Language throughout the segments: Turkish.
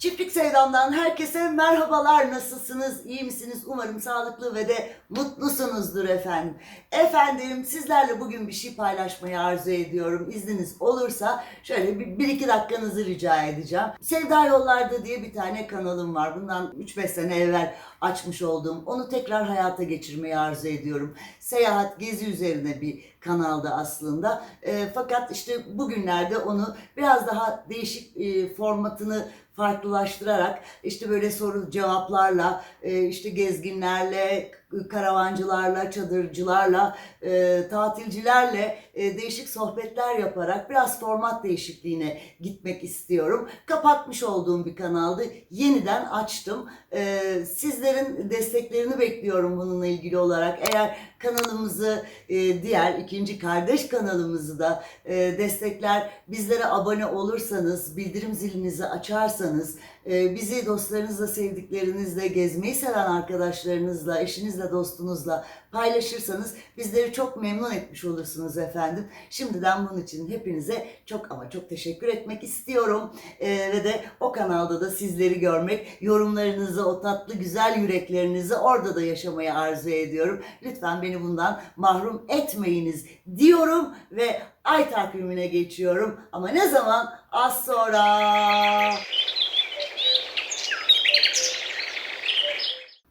Çiftlik Sevdam'dan herkese merhabalar. Nasılsınız? İyi misiniz? Umarım sağlıklı ve de mutlusunuzdur efendim. Efendim sizlerle bugün bir şey paylaşmayı arzu ediyorum. İzniniz olursa şöyle bir, bir iki dakikanızı rica edeceğim. Sevda Yollarda diye bir tane kanalım var. Bundan 3-5 sene evvel açmış olduğum. Onu tekrar hayata geçirmeyi arzu ediyorum. Seyahat, gezi üzerine bir kanalda aslında. E, fakat işte bugünlerde onu biraz daha değişik e, formatını farklılaştırarak işte böyle soru cevaplarla e, işte gezginlerle karavancılarla, çadırcılarla, e, tatilcilerle e, değişik sohbetler yaparak biraz format değişikliğine gitmek istiyorum. Kapatmış olduğum bir kanaldı. Yeniden açtım. E, sizlerin desteklerini bekliyorum bununla ilgili olarak. Eğer kanalımızı e, diğer ikinci kardeş kanalımızı da e, destekler bizlere abone olursanız bildirim zilinizi açarsanız bizi dostlarınızla sevdiklerinizle gezmeyi seven arkadaşlarınızla eşinizle dostunuzla paylaşırsanız bizleri çok memnun etmiş olursunuz efendim. Şimdiden bunun için hepinize çok ama çok teşekkür etmek istiyorum. E, ve de o kanalda da sizleri görmek, yorumlarınızı, o tatlı güzel yüreklerinizi orada da yaşamayı arzu ediyorum. Lütfen beni bundan mahrum etmeyiniz diyorum ve ay takvimine geçiyorum. Ama ne zaman? Az sonra.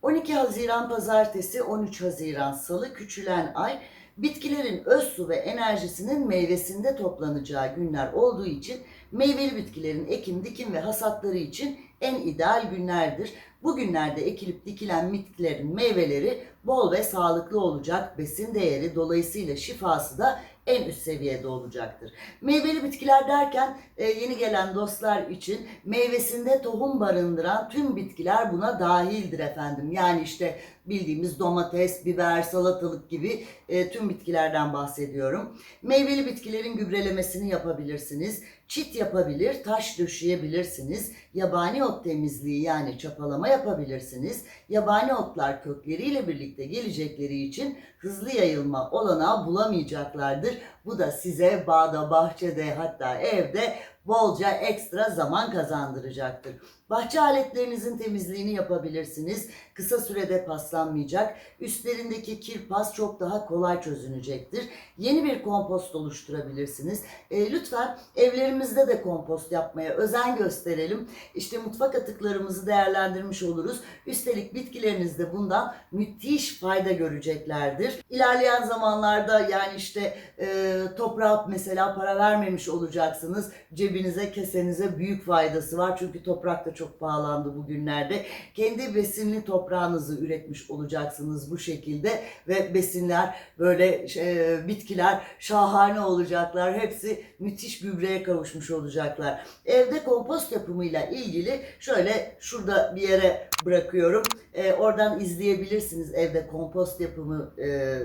12 Haziran Pazartesi, 13 Haziran Salı küçülen ay bitkilerin öz su ve enerjisinin meyvesinde toplanacağı günler olduğu için meyveli bitkilerin ekim, dikim ve hasatları için en ideal günlerdir. Bu günlerde ekilip dikilen bitkilerin meyveleri bol ve sağlıklı olacak. Besin değeri dolayısıyla şifası da en üst seviyede olacaktır. Meyveli bitkiler derken e, yeni gelen dostlar için meyvesinde tohum barındıran tüm bitkiler buna dahildir efendim. Yani işte bildiğimiz domates, biber, salatalık gibi e, tüm bitkilerden bahsediyorum. Meyveli bitkilerin gübrelemesini yapabilirsiniz. Çit yapabilir, taş döşeyebilirsiniz. Yabani ot temizliği yani çapalama yapabilirsiniz. Yabani otlar kökleriyle birlikte gelecekleri için hızlı yayılma olanağı bulamayacaklardır. Bu da size bağda, bahçede hatta evde bolca ekstra zaman kazandıracaktır. Bahçe aletlerinizin temizliğini yapabilirsiniz. Kısa sürede paslanmayacak. Üstlerindeki kir pas çok daha kolay çözünecektir. Yeni bir kompost oluşturabilirsiniz. E, lütfen evlerimizde de kompost yapmaya özen gösterelim. İşte mutfak atıklarımızı değerlendirmiş oluruz. Üstelik bitkileriniz de bundan müthiş fayda göreceklerdir. İlerleyen zamanlarda yani işte e, toprağa mesela para vermemiş olacaksınız. Cebinize, kesenize büyük faydası var. Çünkü toprak da çok pahalandı bugünlerde. Kendi besinli toprağınızı üretmiş olacaksınız bu şekilde ve besinler böyle e, bitkiler şahane olacaklar. Hepsi müthiş gübreye kavuşmuş olacaklar. Evde kompost yapımıyla ilgili şöyle şurada bir yere bırakıyorum. E, oradan izleyebilirsiniz evde kompost yapımı e,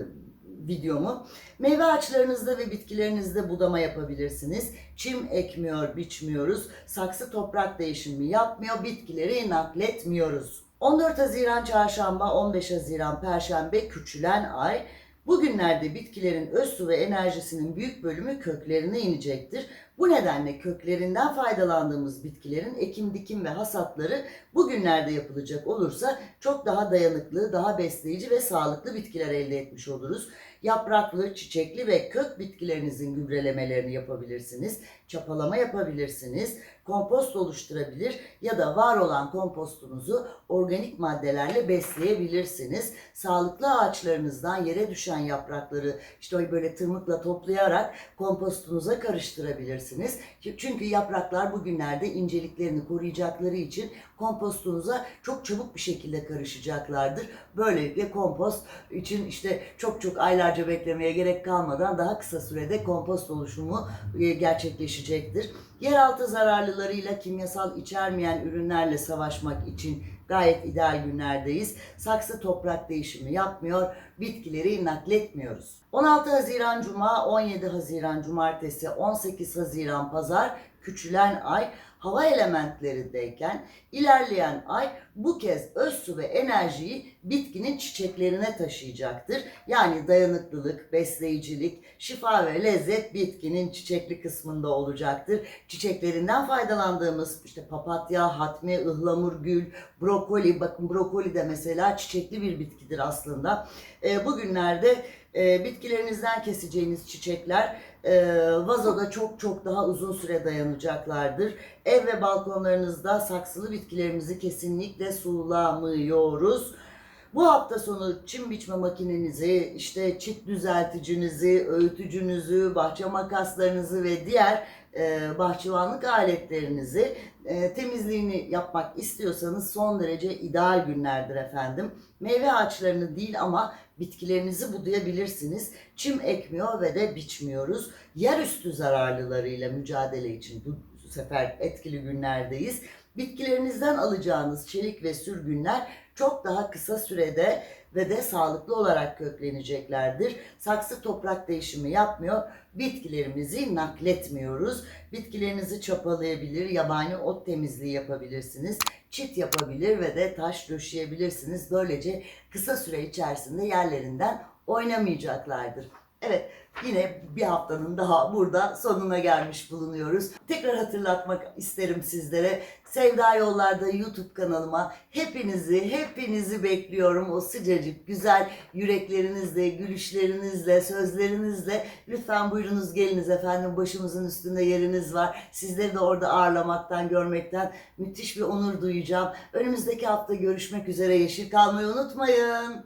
videomu. Meyve ağaçlarınızda ve bitkilerinizde budama yapabilirsiniz. Çim ekmiyor, biçmiyoruz. Saksı toprak değişimi yapmıyor, bitkileri nakletmiyoruz. 14 Haziran Çarşamba, 15 Haziran Perşembe küçülen ay. Bugünlerde bitkilerin öz su ve enerjisinin büyük bölümü köklerine inecektir. Bu nedenle köklerinden faydalandığımız bitkilerin ekim, dikim ve hasatları bugünlerde yapılacak olursa çok daha dayanıklı, daha besleyici ve sağlıklı bitkiler elde etmiş oluruz. Yapraklı, çiçekli ve kök bitkilerinizin gübrelemelerini yapabilirsiniz. Çapalama yapabilirsiniz. Kompost oluşturabilir ya da var olan kompostunuzu organik maddelerle besleyebilirsiniz. Sağlıklı ağaçlarınızdan yere düşen yaprakları işte böyle tırmıkla toplayarak kompostunuza karıştırabilirsiniz. Çünkü yapraklar bugünlerde inceliklerini koruyacakları için kompostunuza çok çabuk bir şekilde karışacaklardır. Böylelikle kompost için işte çok çok aylarca beklemeye gerek kalmadan daha kısa sürede kompost oluşumu e, gerçekleşecektir. Yeraltı zararlılarıyla kimyasal içermeyen ürünlerle savaşmak için gayet ideal günlerdeyiz. Saksı toprak değişimi yapmıyor, bitkileri nakletmiyoruz. 16 Haziran Cuma, 17 Haziran Cumartesi, 18 Haziran Pazar, küçülen ay hava elementlerindeyken ilerleyen ay bu kez öz su ve enerjiyi bitkinin çiçeklerine taşıyacaktır. Yani dayanıklılık, besleyicilik, şifa ve lezzet bitkinin çiçekli kısmında olacaktır. Çiçeklerinden faydalandığımız işte papatya, hatmi, ıhlamur, gül, brokoli, bakın brokoli de mesela çiçekli bir bitkidir aslında. E, bugünlerde e, bitkilerinizden keseceğiniz çiçekler e, vazoda çok çok daha uzun süre dayanacaklardır. Ev ve balkonlarınızda saksılı bitkilerimizi kesinlikle sulamıyoruz. Bu hafta sonu çim biçme makinenizi, işte çit düzelticinizi, öğütücünüzü, bahçe makaslarınızı ve diğer e, bahçıvanlık aletlerinizi e, temizliğini yapmak istiyorsanız son derece ideal günlerdir efendim. Meyve ağaçlarını değil ama bitkilerinizi budayabilirsiniz. Çim ekmiyor ve de biçmiyoruz. Yerüstü zararlılarıyla mücadele için bu sefer etkili günlerdeyiz. Bitkilerinizden alacağınız çelik ve sürgünler çok daha kısa sürede ve de sağlıklı olarak kökleneceklerdir. Saksı toprak değişimi yapmıyor. Bitkilerimizi nakletmiyoruz. Bitkilerinizi çapalayabilir, yabani ot temizliği yapabilirsiniz. Çit yapabilir ve de taş döşeyebilirsiniz. Böylece kısa süre içerisinde yerlerinden oynamayacaklardır. Evet, yine bir haftanın daha burada sonuna gelmiş bulunuyoruz. Tekrar hatırlatmak isterim sizlere. Sevda Yollar'da YouTube kanalıma hepinizi, hepinizi bekliyorum. O sıcacık, güzel yüreklerinizle, gülüşlerinizle, sözlerinizle. Lütfen buyurunuz geliniz efendim. Başımızın üstünde yeriniz var. Sizleri de orada ağırlamaktan, görmekten müthiş bir onur duyacağım. Önümüzdeki hafta görüşmek üzere. Yeşil kalmayı unutmayın.